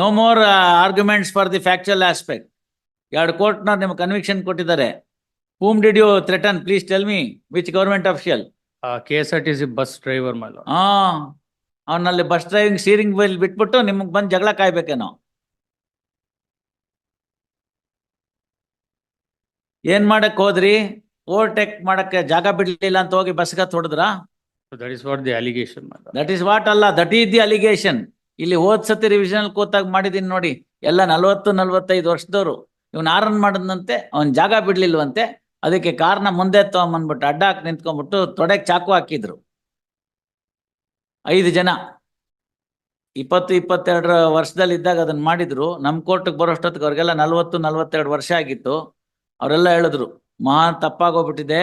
No more arguments for the factual aspect ಎರಡು ನ ನಿಮ್ಗೆ ಕನ್ವಿಕ್ಷನ್ ಕೊಟ್ಟಿದ್ದಾರೆ. Whom did you threaten please tell me which government official K S R T C bus driver ಮೇಲೆ. ಹಾ ಅವನಲ್ಲಿ bus driving steering wheel ಬಿಟ್ಬಿಟ್ಟು ನಿಮಗೆ ಬಂದು ಜಗಳ ಕಾಯ್ಬೇಕೇನೋ. ಏನ್ ಮಾಡಕ್ ಹೋದ್ರಿ? ಓವರ್ಟೇಕ್ ಮಾಡಕ್ಕೆ ಜಾಗ ಬಿಡ್ಲಿಲ್ಲ ಅಂತ ಹೋಗಿ ಬಸ್ಗೆ ಹೊಡೆದ್ರಾ? That is what the allegation that is what ಅಲ್ಲ ದಟ್ ಈಸ್ ದಿ ಅಲಿಗೇಷನ್ ಇಲ್ಲಿ ಹೋದ್ ಸತಿ ರಿವಿಷನ್ ಕೂತಾಗ ಮಾಡಿದೀನಿ ನೋಡಿ, ಎಲ್ಲ ನಲ್ವತ್ತು, ನಲ್ವತ್ತೈದು ವರ್ಷದವ್ರು, ಇವ್ನ ಆರನ್ ಮಾಡಿದಂತೆ ಅವ್ನ್ ಜಾಗ ಬಿಡ್ಲಿಲ್ವಂತೆ? ಅದಕ್ಕೆ ಕಾರ್ನ ಮುಂದೆ ತಗೊಂಬಂದ್ಬಿಟ್ಟು ಅಡ್ಡ ಹಾಕಿ ನಿಂತ್ಕೊಂಡ್ಬಿಟ್ಟು ತೊಡೆಗ್ ಚಾಕು ಹಾಕಿದ್ರು. ಐದು ಜನ. ಇಪ್ಪತ್ತು ಇಪ್ಪತ್ತೆರಡರ ವರ್ಷದಲ್ಲಿ ಇದ್ದಾಗ ಅದನ್ನ ಮಾಡಿದ್ರು. ನಮ್ಮ ಕೋರ್ಟ್ಗೆ ಬರೋಷ್ಟೊತ್ತಿಗೆ ಅವ್ರಿಗೆಲ್ಲ ನಲ್ವತ್ತು, ನಲ್ವತ್ತೆರಡು ವರ್ಷ ಆಗಿತ್ತು. ಅವರೆಲ್ಲ ಹೇಳಿದ್ರು ಮಹಾ ತಪ್ಪಾಗೋಗ್ಬಿಟ್ಟಿದೆ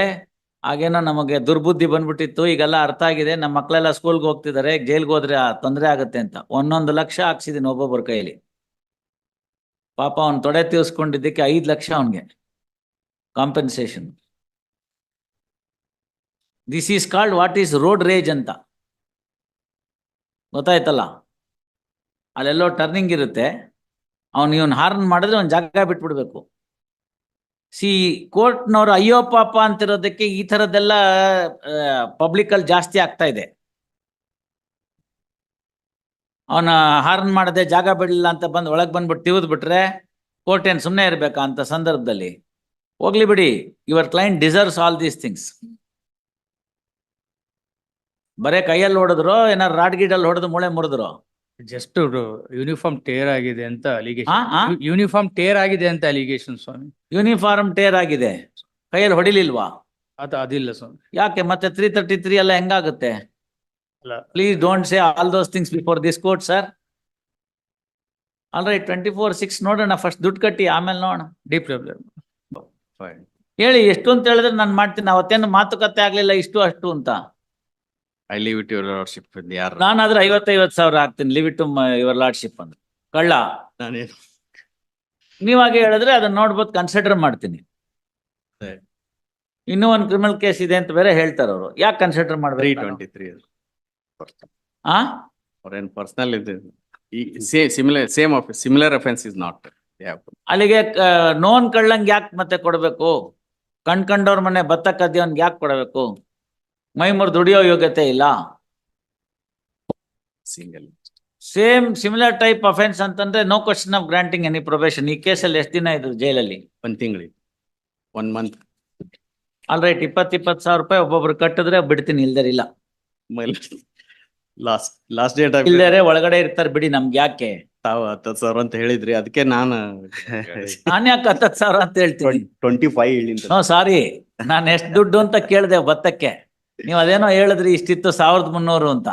ಆಗೇನೋ ನಮಗೆ ದುರ್ಬುದ್ಧಿ ಬಂದ್ಬಿಟ್ಟಿತ್ತು, ಈಗೆಲ್ಲ ಅರ್ಥ ಆಗಿದೆ. ನಮ್ಮ ಮಕ್ಕಳೆಲ್ಲ ಸ್ಕೂಲ್ಗೆ ಹೋಗ್ತಿದ್ದಾರೆ ಜೈಲ್ಗೆ ಹೋದ್ರೆ ತೊಂದರೆ ಆಗುತ್ತೆ ಅಂತ. ಒಂದೊಂದು ಲಕ್ಷ ಹಾಕ್ಸಿದೀನಿ ಒಬ್ಬೊಬ್ಬರ ಕೈಯಲ್ಲಿ. ಪಾಪ ಅವ್ನು ತೊಡೆ ತೀರ್ಸ್ಕೊಂಡಿದ್ದಕ್ಕೆ ಐದು ಲಕ್ಷ ಅವನಿಗೆ compensation this is called what is road rage ಅಂತ. ಗೊತ್ತಾಯ್ತಲ್ಲ? ಅಲ್ಲೆಲ್ಲೋ ಟರ್ನಿಂಗ್ ಇರುತ್ತೆ. ಅವನು, ಇವನ್ ಹಾರ್ನ್ ಮಾಡಿದ್ರೆ ಒಂದ್ ಜಾಗ ಬಿಟ್ಬಿಡ್ಬೇಕು. ಸಿ ಕೋರ್ಟ್ನವರು ಅಯ್ಯೋ ಪಾಪ ಅಂತಿರೋದಕ್ಕೆ ಈ ತರದ್ದೆಲ್ಲ ಪಬ್ಲಿಕ್ ಅಲ್ಲಿ ಜಾಸ್ತಿ ಆಗ್ತಾ ಇದೆ. ಅವನ ಹಾರ್ನ್ ಮಾಡದೆ ಜಾಗ ಬಿಡಲಿಲ್ಲ ಅಂತ ಬಂದು ಒಳಗೆ ಬಂದ್ಬಿಟ್ಟು ತಿವಿದ್ಬಿಟ್ರೆ ಕೋರ್ಟ್ ಏನ್ ಸುಮ್ಮನೆ ಇರಬೇಕಾ ಅಂತ ಸಂದರ್ಭದಲ್ಲಿ ಹೋಗ್ಲಿ ಬಿಡಿ, your client deserves all these things. ಬರೇ ಕೈಯಲ್ಲಿ ಹೊಡೆದ್ರು, ಏನಾರು ರಾಡ್ ಗೀಡಲ್ಲಿ ಹೊಡೆದು ಮೂಳೆ ಮುರಿದ್ರು? ಜಸ್ಟ್ ಯೂನಿಫಾರ್ಮ್ ಟೇರ್ ಆಗಿದೆ ಅಂತ ಅಲಿಗೇಶನ್ ಯೂನಿಫಾರ್ಮ್ ಟೇರ್ ಆಗಿದೆ ಅಂತ ಅಲಿಗೇಷನ್ ಸ್ವಾಮಿ. ಯೂನಿಫಾರ್ಮ್ ಟೇರ್ ಆಗಿದೆ. ಕೈಯಲ್ಲಿ ಹೊಡಿಲಿಲ್ವಾ? ಅದು ಅದಿಲ್ಲ ಸ್ವಾಮಿ. ಯಾಕೆ? ಮತ್ತೆ ತ್ರೀ ತರ್ಟಿ ತ್ರೀ ಎಲ್ಲ ಹೆಂಗಾಗುತ್ತೆ? Please don't say all those things before this court sir all right twenty four six ನೋಡೋಣ. ಫಸ್ಟ್ ದುಡ್ಡು ಕಟ್ಟಿ ಆಮೇಲೆ ನೋಡೋಣ. ಡೀಪ್ ಪ್ರಾಬ್ಲಮ್ ಹೇಳಿ ಎಷ್ಟು ಅಂತ ಹೇಳಿದ್ರೆ ನಾನು ಮಾಡ್ತೀನಿ. ಅವತ್ತೇನು ಮಾತುಕತೆ ಆಗ್ಲಿಲ್ಲ ಇಷ್ಟು ಅಷ್ಟು ಅಂತ. I leave it your lordship with ಯಾರು ನಾನಾದ್ರೆ ಐವತ್ತೈವತ್ತು ಸಾವಿರ ಹಾಕ್ತೀನಿ. Leave it to your lordship ಅಂದ್ರೆ ಕಳ್ಳ. ನಾನೇನು ನೀವಾಗೆ ಹೇಳಿದ್ರೆ ಅದನ್ನ ನೋಡ್ಬೋದು ಕನ್ಸಿಡರ್ ಮಾಡ್ತೀನಿ. ಸರಿ. ಇನ್ನೂ ಒಂದು ಕ್ರಿಮಿನಲ್ ಕೇಸ್ ಇದೆ ಅಂತ ಬೇರೆ ಹೇಳ್ತಾರೆ ಅವರು. ಯಾಕೆ ಕನ್ಸಿಡರ್ ತ್ರೀ ಮಾಡ್ಬೇಕು ಟ್ವೆಂಟಿ ತ್ರೀ ಆ? ಅವ್ರೇನ್ ಪರ್ಸನಲ್ ಇದೆ ಈ say similar same office similar offence is not ಅಲ್ಲಿಗೆ ನೋನ್ ಕಳ್ಳಂಗ್ ಯಾಕೆ ಮತ್ತೆ ಕೊಡಬೇಕು? ಕಣ್ ಕಂಡವ್ರ ಮನೆ ಭತ್ತ ಕದ್ದಿಯವನ್ಗೆ ಯಾಕೆ ಕೊಡಬೇಕು? ಮೈ ಮುರಿದು ದುಡಿಯೋ ಯೋಗ್ಯತೆ ಇಲ್ಲ. Single same similar type offence ಅಂತಂದ್ರೆ no question of granting any probation ಈ ಕೇಸಲ್ಲಿ ಎಷ್ಟು ದಿನ ಇದ್ರು ಜೈಲಲ್ಲಿ? ಒಂದ್ ತಿಂಗಳಿಗೆ ಒನ್ ಮಂತ್ ಆಲ್ ರೈಟ್ ಇಪ್ಪತ್ ಇಪ್ಪತ್ತು ಸಾವಿರ ರೂಪಾಯಿ ಒಬ್ಬೊಬ್ರು ಕಟ್ಟಿದ್ರೆ ಬಿಡ್ತೀನಿ ಇಲ್ದರೆ ಇಲ್ಲ. ಲಾಸ್ಟ್ ಲಾಸ್ಟ್ ಡೇಟ್ ಇಲ್ದರೆ ಒಳಗಡೆ ಇರ್ತಾರೆ ಬಿಡಿ ನಮ್ಗೆ ಯಾಕೆ? ತಾವು ಹತ್ತತ್ತು ಸಾವಿರ ಅಂತ ಹೇಳಿದ್ರಿ ಅದಕ್ಕೆ ನಾನು ನಾನು ಯಾಕೆ ಹತ್ತತ್ತು ಸಾವಿರ ಅಂತ ಹೇಳ್ತೀನಿ? ಟ್ವೆಂಟಿ ಫೈವ್ ಹೇಳಿಂತ ನೋ ಸಾರಿ ನಾನು ಎಷ್ಟು ದುಡ್ಡು ಅಂತ ಕೇಳಿದೆ ಭತ್ತಕ್ಕೆ ನೀವು ಅದೇನೋ ಹೇಳಿದ್ರಿ ಇಷ್ಟಿತ್ತು ಸಾವಿರದ ಮುನ್ನೂರು ಅಂತ.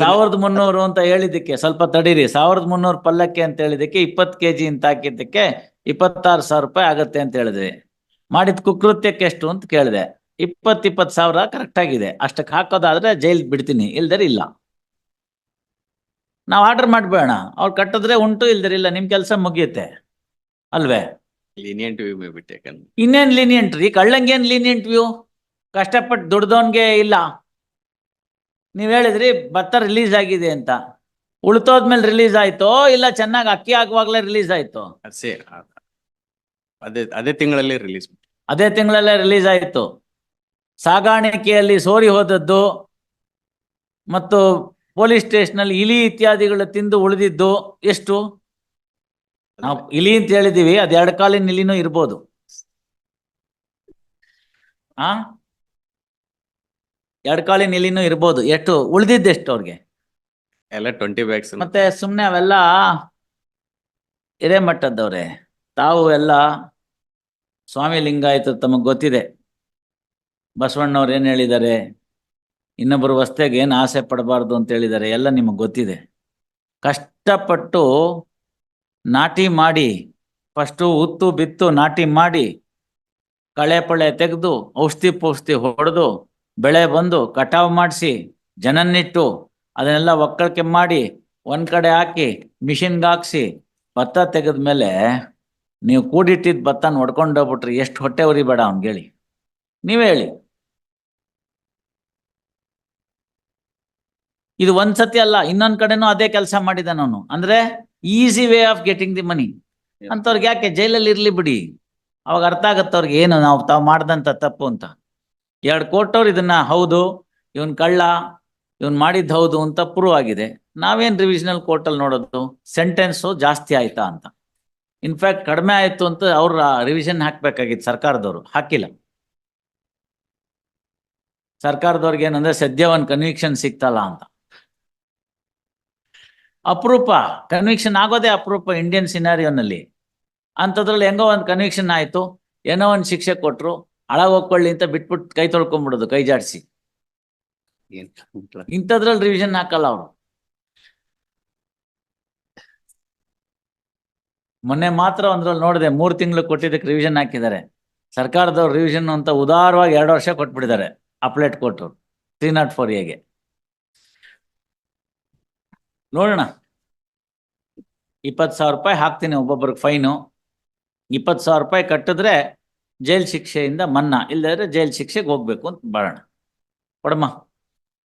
ಸಾವಿರದ ಮುನ್ನೂರು ಅಂತ ಹೇಳಿದಕ್ಕೆ ಸ್ವಲ್ಪ ತಡೀರಿ. ಸಾವಿರದ ಮುನ್ನೂರು ಪಲ್ಲಕ್ಕೆ ಅಂತ ಹೇಳಿದಕ್ಕೆ ಇಪ್ಪತ್ತು ಕೆಜಿ ಅಂತ ಹಾಕಿದ್ದಕ್ಕೆ ಇಪ್ಪತ್ತಾರು ಸಾವಿರ ರೂಪಾಯಿ ಆಗತ್ತೆ ಅಂತ ಹೇಳಿದ್ರಿ. ಮಾಡಿದ ಕುಕೃತ್ಯಕ್ಕೆ ಎಷ್ಟು ಅಂತ ಕೇಳಿದೆ. ಇಪ್ಪತ್ ಇಪ್ಪತ್ ಸಾವಿರ ಕರೆಕ್ಟ್ ಆಗಿದೆ. ಅಷ್ಟಕ್ಕೆ ಹಾಕೋದಾದ್ರೆ ಜೈಲ್ ಬಿಡ್ತೀನಿ ಇಲ್ದರೆ ಇಲ್ಲ. ನಾವು ಆರ್ಡರ್ ಮಾಡ್ಬೇಡ ಅವ್ರು ಕಟ್ಟಿದ್ರೆ ಉಂಟು ಇಲ್ದರೆ ಇಲ್ಲ. ನಿಮ್ ಕೆಲಸ ಮುಗಿಯುತ್ತೆ. ಅಲ್ವೇ? ಇನ್ನೇನ್ ಲೀನಿಯಂಟ್ ರೀ? ಕಳ್ಳಂಗೇನ್ ಲೀನಿಯಂಟ್ ವ್ಯೂ ಕಷ್ಟಪಟ್ಟು ದುಡ್ದವನ್ಗೆ ಇಲ್ಲ. ನೀವ್ ಹೇಳಿದ್ರಿ ಭತ್ತ ರಿಲೀಸ್ ಆಗಿದೆ ಅಂತ. ಉಳ್ತೋದ್ಮೇಲೆ ರಿಲೀಸ್ ಆಯ್ತೋ ಇಲ್ಲ ಚೆನ್ನಾಗಿ ಅಕ್ಕಿ ಆಗುವಾಗ್ಲೇ ರಿಲೀಸ್ ಆಯ್ತು? ಸೇ ಅದೇ ಅದೇ ತಿಂಗಳಲ್ಲಿ ರಿಲೀಸ್ ಅದೇ ತಿಂಗಳಲ್ಲೇ ರಿಲೀಸ್ ಆಯ್ತು. ಸಾಗಾಣಿಕೆಯಲ್ಲಿ ಸೋರಿ ಹೋದದ್ದು ಮತ್ತು ಪೊಲೀಸ್ ಸ್ಟೇಷನ್ ಅಲ್ಲಿ ಇಲಿ ಇತ್ಯಾದಿಗಳು ತಿಂದು ಉಳಿದಿದ್ದು ಎಷ್ಟು? ನಾವು ಇಲಿ ಅಂತ ಹೇಳಿದೀವಿ ಅದು ಎರಡು ಕಾಲಿನ ಇಲಿನೂ ಇರ್ಬೋದು. ಆ? ಎರಡು ಕಾಳಿ ನಿಲಿನೂ ಇರ್ಬೋದು. ಎಷ್ಟು ಉಳಿದಿದ್ದೆಷ್ಟು ಅವ್ರಿಗೆ? ಎಲ್ಲ ಟ್ವೆಂಟಿ ಬ್ಯಾಗ್ಸ್ ಮತ್ತೆ ಸುಮ್ನೆ ಅವೆಲ್ಲ ಹಿರೇಮಠದವ್ರೆ ತಾವು ಎಲ್ಲ ಸ್ವಾಮಿ ಲಿಂಗಾಯತ ತಮಗ್ ಗೊತ್ತಿದೆ. ಬಸವಣ್ಣವ್ರು ಏನ್ ಹೇಳಿದ್ದಾರೆ? ಇನ್ನೊಬ್ಬರು ವಸ್ತೆಗೆ ಏನು ಆಸೆ ಪಡಬಾರ್ದು ಅಂತ ಹೇಳಿದ್ದಾರೆ ಎಲ್ಲ ನಿಮಗೆ ಗೊತ್ತಿದೆ. ಕಷ್ಟಪಟ್ಟು ನಾಟಿ ಮಾಡಿ ಫಸ್ಟು ಉತ್ತು ಬಿತ್ತು ನಾಟಿ ಮಾಡಿ ಕಳೆ ಪಳೆ ತೆಗೆದು ಔಷಧಿ ಪೌಷ್ಠಿ ಹೊಡೆದು ಬೆಳೆ ಬಂದು ಕಟಾವು ಮಾಡಿಸಿ ಜನನ್ನಿಟ್ಟು ಅದನ್ನೆಲ್ಲ ಒಕ್ಕಳಿಕೆ ಮಾಡಿ ಒಂದ್ ಕಡೆ ಹಾಕಿ ಮಿಷಿನ್ಗೆ ಹಾಕ್ಸಿ ಭತ್ತ ತೆಗೆದ್ಮೇಲೆ ನೀವು ಕೂಡಿಟ್ಟಿದ್ದ ಭತ್ತ ನೋಡ್ಕೊಂಡು ಹೋಗ್ಬಿಟ್ರಿ ಎಷ್ಟು ಹೊಟ್ಟೆ ಉರಿಬೇಡ ಅವ್ನ್ಗೆ ಹೇಳಿ. ನೀವೇ ಹೇಳಿ. ಇದು ಒಂದ್ಸತಿ ಅಲ್ಲ ಇನ್ನೊಂದ್ ಕಡೆನೂ ಅದೇ ಕೆಲಸ ಮಾಡಿದ ಅವನು ಅಂದ್ರೆ easy way of getting the money ಅಂತವ್ರಿಗೆ ಯಾಕೆ ಜೈಲಲ್ಲಿ ಇರ್ಲಿ ಬಿಡಿ. ಅವಾಗ ಅರ್ಥ ಆಗತ್ತವ್ರಿಗೆ ಏನು ನಾವು ತಾವು ಮಾಡ್ದಂತ ತಪ್ಪು ಅಂತ. ಎರಡು ಕೋಟವ್ರು ಇದನ್ನ, ಹೌದು, ಇವನ್ ಕಳ್ಳ, ಇವನ್ ಮಾಡಿದ್ದು ಹೌದು ಅಂತ ಪ್ರೂವ್ ಆಗಿದೆ. ನಾವೇನ್ ರಿವಿಷನಲ್ ಕೋರ್ಟಲ್ಲಿ ನೋಡೋದು? ಸೆಂಟೆನ್ಸು ಜಾಸ್ತಿ ಆಯ್ತಾ ಅಂತ. ಇನ್ಫ್ಯಾಕ್ಟ್ ಕಡಿಮೆ ಆಯ್ತು ಅಂತ ಅವ್ರ ರಿವಿಷನ್ ಹಾಕ್ಬೇಕಾಗಿತ್ತು ಸರ್ಕಾರದವರು. ಹಾಕಿಲ್ಲ. ಸರ್ಕಾರದವ್ರಿಗೆ ಏನಂದ್ರೆ ಸದ್ಯ ಒಂದು ಕನ್ವಿಕ್ಷನ್ ಸಿಕ್ತಲ್ಲ ಅಂತ. ಅಪರೂಪ ಕನ್ವಿಕ್ಷನ್ ಆಗೋದೇ ಅಪರೂಪ ಇಂಡಿಯನ್ ಸಿನಾರಿಯೋನಲ್ಲಿ ಅಂಥದ್ರಲ್ಲಿ ಹೆಂಗೋ ಒಂದು ಕನ್ವಿಕ್ಷನ್ ಆಯಿತು. ಏನೋ ಒಂದು ಶಿಕ್ಷೆ ಕೊಟ್ರು. ಹಳಗ್ ಹೋಗ್ಕೊಳ್ಳಿ ಅಂತ ಬಿಟ್ಬಿಟ್ಟು ಕೈ ತೊಳ್ಕೊಂಡ್ಬಿಡೋದು ಕೈ ಜಾಡಿಸಿ. ಇಂಥದ್ರಲ್ಲಿ ರಿವಿಷನ್ ಹಾಕಲ್ಲ ಅವರು. ಮೊನ್ನೆ ಮಾತ್ರ ಒಂದ್ರಲ್ಲಿ ನೋಡಿದೆ ಮೂರು ತಿಂಗಳು ಕೊಟ್ಟಿದ್ದಕ್ಕೆ ರಿವಿಷನ್ ಹಾಕಿದ್ದಾರೆ. ಸರ್ಕಾರದವ್ರು ರಿವಿಷನ್ ಅಂತ ಉದಾರವಾಗಿ ಎರಡು ವರ್ಷ ಕೊಟ್ಬಿಟ್ಟಿದ್ದಾರೆ ಅಪ್ಲೇಟ್ ಕೊಟ್ಟು ತ್ರೀ ನಾಟ್ ಫೋರ್ ಎಗೆ ನೋಡೋಣ. ಇಪ್ಪತ್ತು ಸಾವಿರ ರೂಪಾಯಿ ಹಾಕ್ತೀನಿ ಒಬ್ಬೊಬ್ರಿಗೆ ಫೈನು ಇಪ್ಪತ್ತು ಸಾವಿರ ರೂಪಾಯಿ ಕಟ್ಟಿದ್ರೆ ಜೈಲ್ ಶಿಕ್ಷೆಯಿಂದ ಮನ್ನ ಇಲ್ಲದ್ರೆ ಜೈಲ್ ಶಿಕ್ಷೆಗೆ ಹೋಗ್ಬೇಕು ಅಂತ ಬಾಳೋಣ ಕೊಡಮ್ಮ.